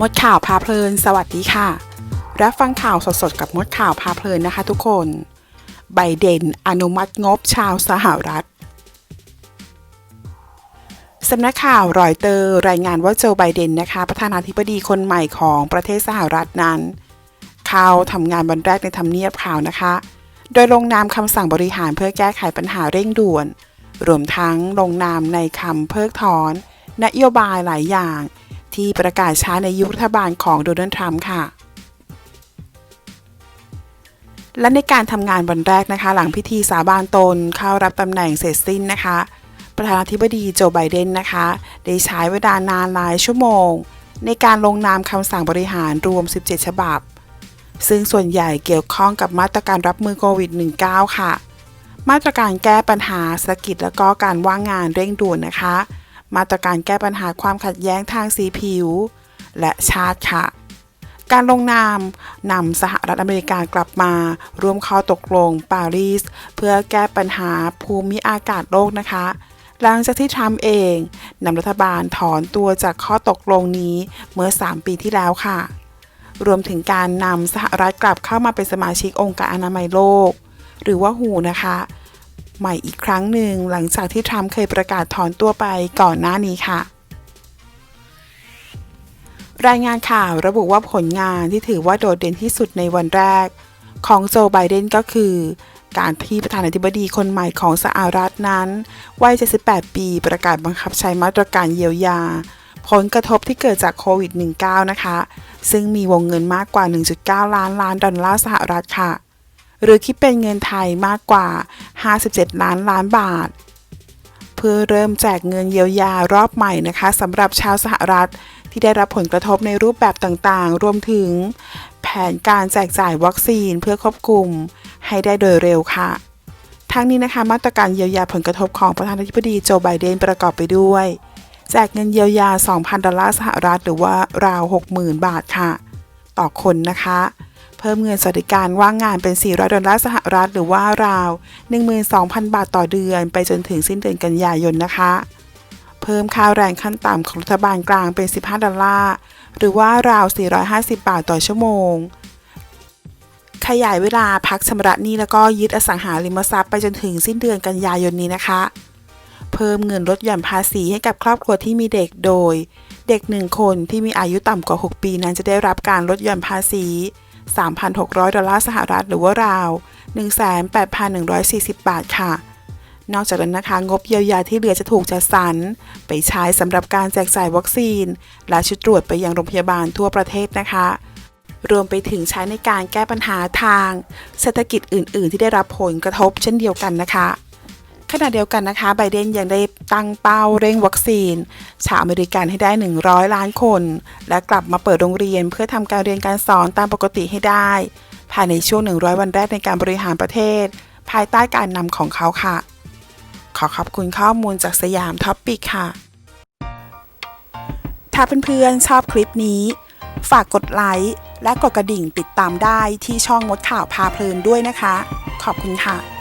มดข่าวพาเพลิน สวัสดีค่ะ รับฟังข่าวสดๆ กับมดข่าวพาเพลินนะคะทุกคน ไบเดนอนุมัติงบชาวสหรัฐสำนักข่าวรอยเตอร์รายงานว่าโจไบเดนนะคะ ประธานาธิบดีคนใหม่ของประเทศสหรัฐนั้น เข้าทำงานวันแรกในทำเนียบข่าวนะคะ โดยลงนามคำสั่งบริหารเพื่อแก้ไขปัญหาเร่งด่วน รวมทั้งลงนามในคำเพิกถอน นโยบายหลายอย่าง ที่ประกาศช้าในยุครัฐบาลของโดนัลด์ทรัมป์ค่ะ และในการทำงานวันแรกนะคะ หลังพิธีสาบานตนเข้ารับตำแหน่งเสร็จสิ้นนะคะ ประธานาธิบดีโจไบเดนนะคะ ได้ใช้เวลานานหลายชั่วโมง ในการลงนามคำสั่งบริหารรวม 17 ฉบับ ซึ่งส่วนใหญ่เกี่ยวข้องกับมาตรการรับมือโควิด -19 ค่ะ มาตรการแก้ปัญหาเศรษฐกิจและก็การว่างงานเร่งด่วนนะคะ มาตรการแก้ปัญหาความขัดแย้งทางสีผิว และชาติค่ะ การลงนามนำสหรัฐอเมริกากลับมา ร่วมข้อตกลงปารีส เพื่อแก้ปัญหาภูมิอากาศโลกนะคะ หลังจากที่ทรัมป์เองนำรัฐบาลถอนตัวจากข้อตกลงนี้เมื่อ 3 ปีที่แล้วค่ะ รวมถึงการนำสหรัฐกลับเข้ามาเป็นสมาชิกองค์การอนามัยโลก หรือว่าหูนะคะ ใหม่อีกครั้งหนึ่งหลังจากที่ทรัมป์เคยประกาศถอนตัวไปก่อนหน้านี้ค่ะรายงานข่าวระบุว่าผลงานที่ถือว่าโดดเด่นที่สุดในวันแรก ของโจไบเดนก็คือ การที่ประธานาธิบดีคนใหม่ของสหรัฐนั้น วัย 78 ปีประกาศบังคับใช้มาตรการเยียวยา ผลกระทบที่เกิดจากโควิด -19 นะคะ ซึ่งมีวงเงินมากกว่า 1.9 ล้านล้านดอลลาร์สหรัฐค่ะ หรือคิดเป็นเงินไทยมากกว่า 57 ล้านล้านบาท เพื่อเริ่มแจกเงินเยียวยารอบใหม่นะคะสำหรับชาวสหรัฐที่ได้รับผลกระทบในรูปแบบต่างๆ รวมถึง แผนการแจกจ่ายวัคซีนเพื่อควบคุมให้ได้โดยเร็วค่ะ ทั้งนี้นะคะมาตรการเยียวยาผลกระทบของประธานาธิบดีโจไบเดนประกอบไปด้วย แจกเงินเยียวยา 2,000 ดอลลาร์สหรัฐ หรือว่าราว 60,000 บาทค่ะ ต่อคนนะคะ เพิ่มเงินสวัสดิการว่างงานเป็น 400 ดอลลาร์สหรัฐหรือว่าราว 12,000 บาทต่อเดือน ไปจนถึงสิ้นเดือนกันยายนนะคะ เพิ่มค่าแรงขั้นต่ำของรัฐบาลกลางเป็น 15 ดอลลาร์หรือว่าราว 450 บาทต่อชั่วโมง ขยายเวลาพักชำระหนี้แล้วก็ยึดอสังหาริมทรัพย์ไปจนถึงสิ้นเดือนกันยายนนี้นะคะ เพิ่มเงินลดหย่อนภาษีให้กับครอบครัวที่มีเด็กโดย เด็กหนึ่งคนที่มีอายุต่ำกว่า 6 ปีนั้นจะได้รับการลดหย่อนภาษี 3,600 ดอลลาร์สหรัฐหรือว่าราว 18,140 บาทค่ะ นอกจากนั้นนะคะ งบเยียวยาที่เหลือจะถูกจัดสรรไปใช้สำหรับการแจกจ่ายวัคซีน และชุดตรวจไปยังโรงพยาบาลทั่วประเทศนะคะ รวมไปถึงใช้ในการแก้ปัญหาทาง เศรษฐกิจอื่น ๆ ที่ได้รับผลกระทบเช่นเดียวกันนะคะ ขณะเดียวกันนะคะ ไบเดนยังได้ตั้งเป้าเร่งวัคซีน ชาวอเมริกันให้ได้ 100 ล้านคน และกลับมาเปิดโรงเรียนเพื่อทำการเรียนการสอนตามปกติให้ได้ ภายในช่วง 100 วันแรกในการบริหารประเทศ ภายใต้การนำของเขาค่ะ ขอขอบคุณข้อมูลจากสยามท็อปปิกค่ะ ถ้าเพื่อนๆชอบคลิปนี้ ฝากกดไลค์และกดกระดิ่งติดตามได้ที่ช่องมดข่าวพาเพลินด้วยนะคะ ขอบคุณค่ะ